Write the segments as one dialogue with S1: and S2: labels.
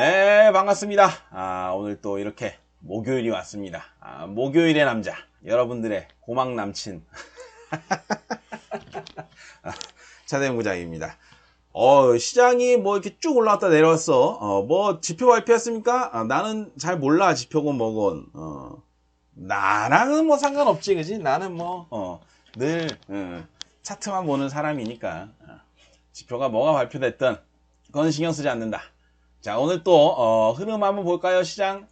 S1: 네, 반갑습니다. 아, 오늘 또 이렇게 목요일이 왔습니다. 아, 목요일의 남자. 여러분들의 고막 남친. 아, 차대현 부장입니다. 어, 시장이 뭐 이렇게 쭉 올라왔다 내려왔어. 어, 뭐 지표 발표했습니까? 아, 나는 잘 몰라, 지표건 뭐건. 어, 나랑은 뭐 상관없지, 그지? 나는 뭐, 어, 늘, 어, 차트만 보는 사람이니까. 어, 지표가 뭐가 발표됐든, 그건 신경 쓰지 않는다. 자, 오늘 또, 어, 흐름 한번 볼까요, 시장?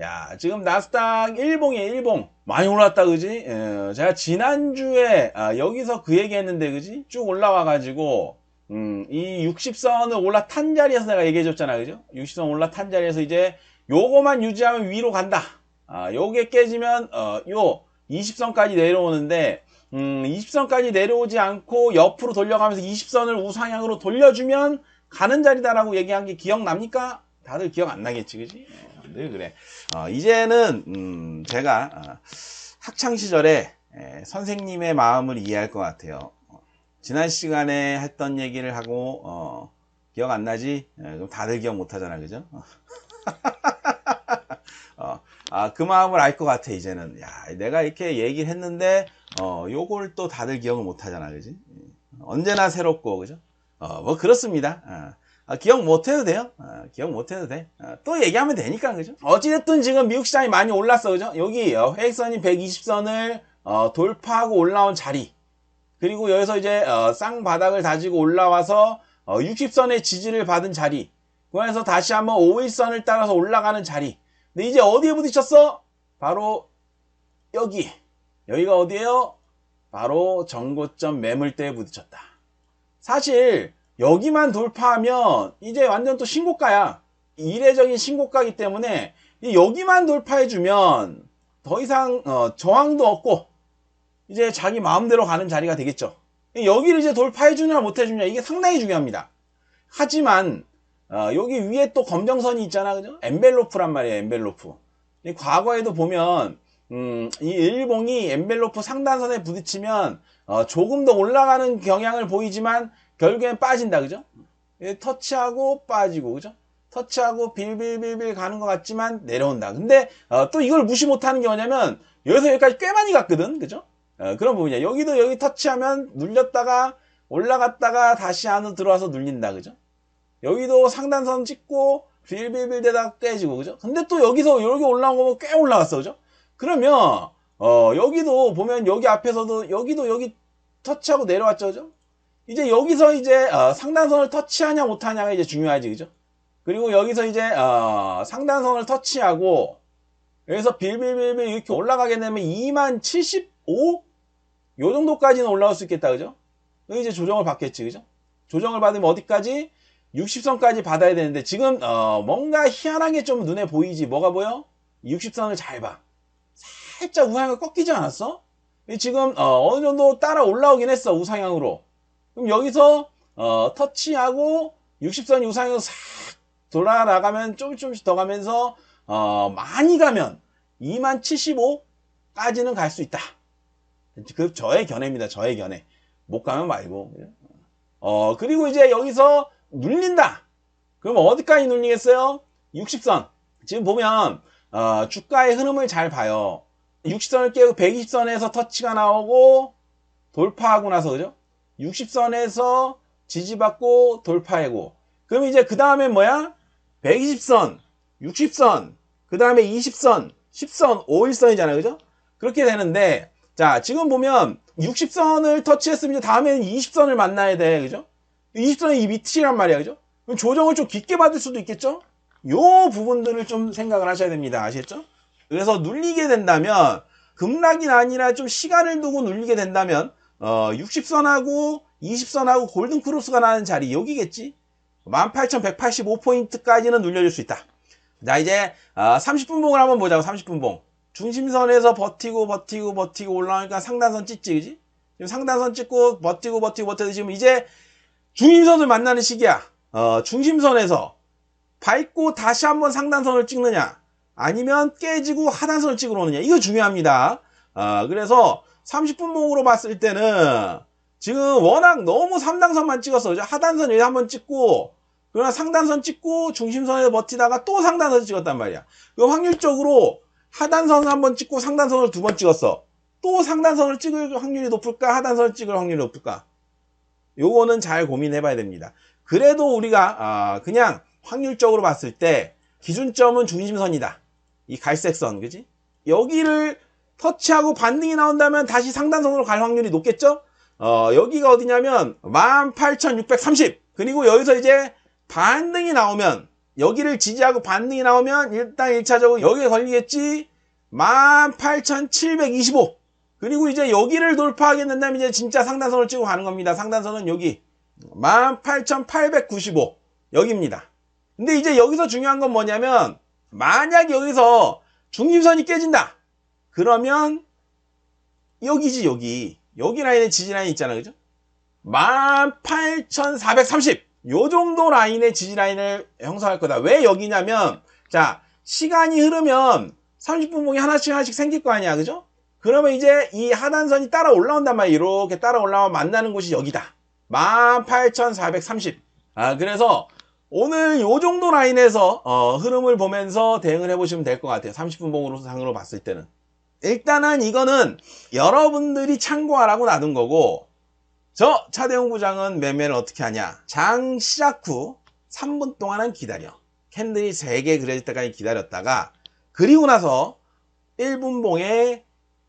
S1: 야, 지금 나스닥 일봉이에요, 일봉. 많이 올랐다, 그지? 예, 제가 지난주에, 아, 여기서 그 얘기 했는데, 그지? 쭉 올라와 가지고, 음, 이 60선을 올라탄 자리에서 내가 얘기해 줬잖아, 그죠? 60선 올라탄 자리에서 이제, 요거만 유지하면 위로 간다. 아, 요게 깨지면, 어, 요, 20선까지 내려오는데, 음, 20선까지 내려오지 않고 옆으로 돌려가면서 20선을 우상향으로 돌려주면 가는 자리다라고 얘기한 게 기억납니까? 다들 기억 안 나겠지, 그지? 늘 그래. 어, 이제는, 음, 제가, 어, 학창 시절에 에, 선생님의 마음을 이해할 것 같아요. 어, 지난 시간에 했던 얘기를 하고, 어, 기억 안 나지? 에, 그럼 다들 기억 못 하잖아, 그죠? 어, 아, 그 마음을 알 것 같아, 이제는. 야, 내가 이렇게 얘기를 했는데, 어, 요걸 또 다들 기억을 못 하잖아, 그지? 언제나 새롭고, 그죠? 어, 뭐, 그렇습니다. 아, 아, 기억 못 해도 돼요. 아, 기억 못 해도 돼. 아, 또 얘기하면 되니까, 그죠? 어찌됐든 지금 미국 시장이 많이 올랐어, 그죠? 여기, 어, 회익선이 120선을, 어, 돌파하고 올라온 자리. 그리고 여기서 이제, 어, 쌍바닥을 다지고 올라와서, 어, 60선의 지지를 받은 자리. 그래서 다시 한번 5일선을 따라서 올라가는 자리. 근데 이제 어디에 부딪혔어? 바로, 여기. 여기가 어디예요? 바로 정고점 매물대에 부딪혔다. 사실 여기만 돌파하면 이제 완전 또 신고가야. 이례적인 신고가이기 때문에 여기만 돌파해주면 더 이상 어, 저항도 없고 이제 자기 마음대로 가는 자리가 되겠죠. 여기를 이제 돌파해주냐 못해주냐 이게 상당히 중요합니다. 하지만 어, 여기 위에 또 검정선이 있잖아, 그죠? 엠벨로프란 말이에요, 엠벨로프. 과거에도 보면 음, 이 일봉이 엠벨로프 상단선에 부딪히면 어, 조금 더 올라가는 경향을 보이지만 결국엔 빠진다, 그죠? 터치하고 빠지고, 그죠? 터치하고 빌빌빌빌 가는 것 같지만 내려온다. 근데 어, 또 이걸 무시 못하는 게 뭐냐면 여기서 여기까지 꽤 많이 갔거든, 그죠? 어, 그런 부분이야. 여기도 여기 터치하면 눌렸다가 올라갔다가 다시 안으로 들어와서 눌린다, 그죠? 여기도 상단선 찍고 빌빌빌 대다가 깨지고, 그죠? 근데 또 여기서 여기 올라온 거 보면 꽤 올라갔어, 그죠? 그러면 어, 여기도 보면 여기 앞에서도 여기도 여기 터치하고 내려왔죠, 그죠? 이제 여기서 이제 어, 상단선을 터치하냐 못하냐가 이제 중요하지 그죠? 그리고 여기서 이제 어, 상단선을 터치하고 여기서 빌빌빌빌 이렇게 올라가게 되면 2만 75? 요 정도까지는 올라올 수 있겠다 그죠? 이제 조정을 받겠지 그죠? 조정을 받으면 어디까지? 60선까지 받아야 되는데 지금 어, 뭔가 희한한 게좀 눈에 보이지 뭐가 보여? 60선을 잘 봐. 살짝 우상향을 꺾이지 않았어? 지금 어, 느 정도 따라 올라오긴 했어 우상향으로. 그럼 여기서 어, 터치하고 60선 이상으로 싹 돌아나가면 조금 조금씩 더 가면서 어, 많이 가면 2만 75까지는 갈 수 있다. 그 저의 견해입니다. 저의 견해. 못 가면 말고. 어, 그리고 이제 여기서 눌린다. 그럼 어디까지 눌리겠어요? 60선. 지금 보면 어, 주가의 흐름을 잘 봐요. 60선을 깨고 120선에서 터치가 나오고 돌파하고 나서 그죠? 60선에서 지지받고 돌파하고 그럼 이제 그 다음에 뭐야? 120선, 60선, 그 다음에 20선, 10선, 5일선이잖아요. 그죠? 그렇게 되는데 자 지금 보면 60선을 터치했으면 다음에는 20선을 만나야 돼. 그죠? 20선이 이 밑이란 말이야. 그죠? 그럼 조정을 좀 깊게 받을 수도 있겠죠? 요 부분들을 좀 생각을 하셔야 됩니다. 아시겠죠? 그래서 눌리게 된다면 급락이 아니라 좀 시간을 두고 눌리게 된다면 어, 60선하고 20선하고 골든 크로스가 나는 자리 여기겠지? 18,185포인트까지는 눌려줄 수 있다. 자 이제 어, 30분 봉을 한번 보자고 30분 봉. 중심선에서 버티고 버티고 버티고 올라오니까 상단선 찍지 그지? 지금 상단선 찍고 버티고 버티고 버티고 지금 이제 중심선을 만나는 시기야. 어, 중심선에서 밟고 다시 한번 상단선을 찍느냐 아니면 깨지고 하단선을 찍으러 오느냐 이거 중요합니다 어, 그래서 30분 봉으로 봤을 때는 지금 워낙 너무 3단선만 찍었어. 하단선 여기 한번 찍고 그러나 상단선 찍고 중심선에서 버티다가 또 상단선 찍었단 말이야. 그 확률적으로 하단선을 한번 찍고 상단선을 두 번 찍었어. 또 상단선을 찍을 확률이 높을까? 하단선을 찍을 확률이 높을까? 요거는 잘 고민해 봐야 됩니다. 그래도 우리가 아, 그냥 확률적으로 봤을 때 기준점은 중심선이다. 이 갈색 선, 그지? 여기를 터치하고 반등이 나온다면 다시 상단선으로 갈 확률이 높겠죠? 어, 여기가 어디냐면 18,630. 그리고 여기서 이제 반등이 나오면 여기를 지지하고 반등이 나오면 일단 1차적으로 여기에 걸리겠지. 18,725. 그리고 이제 여기를 돌파하게 된다면 이제 진짜 상단선을 찍고 가는 겁니다. 상단선은 여기 18,895 여기입니다. 근데 이제 여기서 중요한 건 뭐냐면 만약 여기서 중심선이 깨진다. 그러면 여기지 여기 여기 라인에 지지 라인 있잖아 그죠? 18,430 요 정도 라인의 지지 라인을 형성할 거다. 왜 여기냐면 자 시간이 흐르면 30분 봉이 하나씩 하나씩 생길 거 아니야 그죠? 그러면 이제 이 하단선이 따라 올라온단 말이야. 이렇게 따라 올라오면 만나는 곳이 여기다. 18,430. 아, 그래서 오늘 요 정도 라인에서 어, 흐름을 보면서 대응을 해보시면 될 것 같아요. 30분 봉으로 상으로 봤을 때는. 일단은 이거는 여러분들이 참고하라고 놔둔 거고, 저 차대웅 부장은 매매를 어떻게 하냐. 장 시작 후 3분 동안은 기다려. 캔들이 3개 그려질 때까지 기다렸다가, 그리고 나서 1분 봉에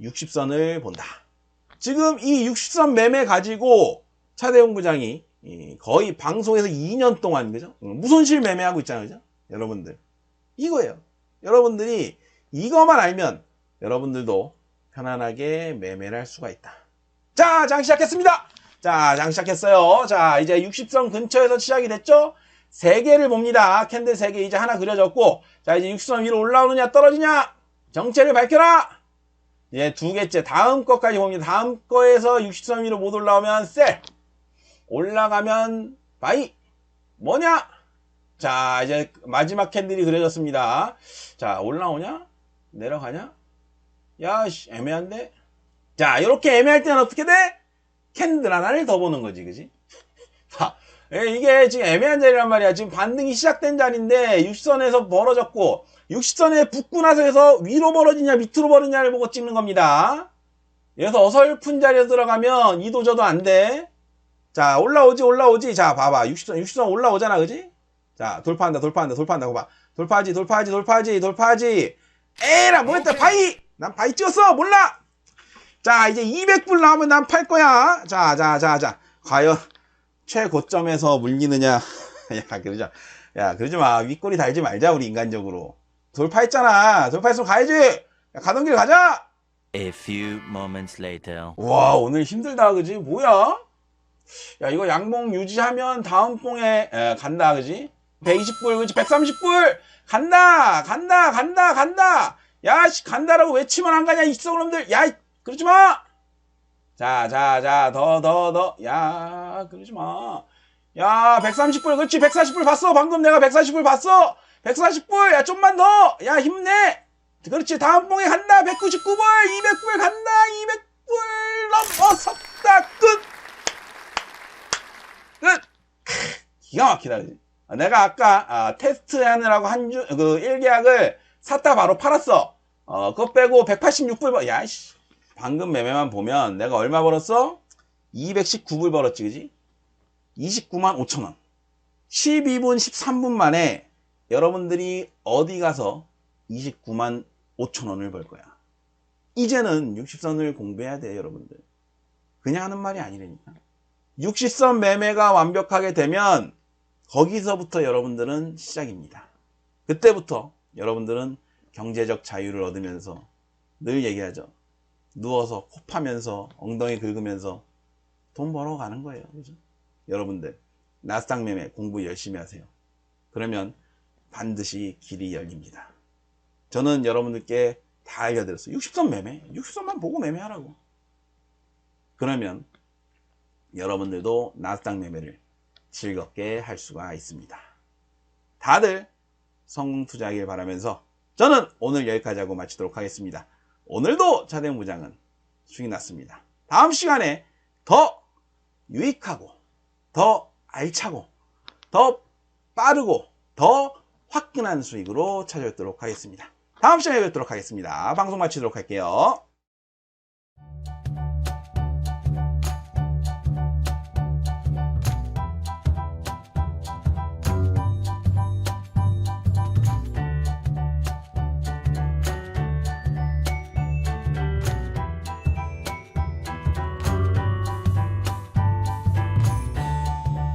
S1: 60선을 본다. 지금 이 60선 매매 가지고 차대용 부장이 이 거의 방송에서 2년 동안 그죠? 무손실 매매하고 있잖아요. 그죠? 여러분들. 이거예요. 여러분들이 이거만 알면 여러분들도 편안하게 매매를 할 수가 있다. 자, 장 시작했습니다. 자, 장 시작했어요. 자, 이제 60선 근처에서 시작이 됐죠? 3개를 봅니다. 캔들 3개 이제 하나 그려졌고 자, 이제 60선 위로 올라오느냐 떨어지냐? 정체를 밝혀라! 예, 두 개째. 다음 거까지 봅니다. 다음 거에서 60선 위로 못 올라오면 셀. 올라가면 바이. 뭐냐? 자, 이제 마지막 캔들이 그려졌습니다. 자, 올라오냐? 내려가냐? 야, 씨, 애매한데? 자, 이렇게 애매할 때는 어떻게 돼? 캔들 하나를 더 보는 거지, 그지? 자, 예, 이게 지금 애매한 자리란 말이야. 지금 반등이 시작된 자리인데, 60선에서 벌어졌고, 60선에 붙고 나서 해서 위로 벌어지냐 밑으로 벌어지냐를 보고 찍는 겁니다. 그래서 어설픈 자리에 들어가면 이도저도 안 돼. 자 올라오지 올라오지 자 봐봐 60선 60선 올라오잖아 그지? 자 돌파한다 돌파한다 돌파한다 봐봐 돌파하지 돌파하지 돌파하지 돌파하지 에라 뭐했다 바이 난 바이 찍었어 몰라 자 이제 200불 나오면 난 팔 거야 자 자 자 자 과연 최고점에서 물리느냐 야 그러자 야 그러지 마 윗꼬리 달지 말자 우리 인간적으로 돌파했잖아. 돌파했으면 가야지. 야, 가던 길 가자.
S2: A few moments later.
S1: 와 오늘 힘들다 그지? 뭐야? 야 이거 양봉 유지하면 다음 봉에 에, 간다 그지? 120불 그지? 130불! 간다! 간다! 간다! 간다! 야 씨 간다라고 외치면 안 가냐 이 썩놈들! 야 그러지 마. 자 자 자 더 더 더. 야 그러지 마. 야 130불 그렇지? 140불 봤어? 방금 내가 140불 봤어? 140불! 야 좀만 더! 야 힘내! 그렇지 다음 봉에 간다! 199불! 200불 간다! 200불 넘어섰다! 끝 끝! 기가 막히다 그지? 아, 내가 아까 아, 테스트 하느라고 한 주 그 1계약을 샀다 바로 팔았어 어 그거 빼고 186불 벌 야씨 방금 매매만 보면 내가 얼마 벌었어? 219불 벌었지 그지? 29만 5천원 12분 13분 만에 여러분들이 어디 가서 29만 5천 원을 벌 거야. 이제는 60선을 공부해야 돼, 여러분들. 그냥 하는 말이 아니라니까. 60선 매매가 완벽하게 되면 거기서부터 여러분들은 시작입니다. 그때부터 여러분들은 경제적 자유를 얻으면서 늘 얘기하죠. 누워서 코 파면서 엉덩이 긁으면서 돈 벌어 가는 거예요. 그죠? 여러분들 나스닥 매매 공부 열심히 하세요. 그러면 반드시 길이 열립니다. 저는 여러분들께 다 알려드렸어요. 60선 매매. 60선만 보고 매매하라고. 그러면 여러분들도 나스닥 매매를 즐겁게 할 수가 있습니다. 다들 성공 투자하길 바라면서 저는 오늘 여기까지 하고 마치도록 하겠습니다. 오늘도 차대웅 부장은 수익 났습니다. 다음 시간에 더 유익하고 더 알차고 더 빠르고 더 화끈한 수익으로 찾아뵙도록 하겠습니다. 다음 시간에 뵙도록 하겠습니다. 방송 마치도록 할게요.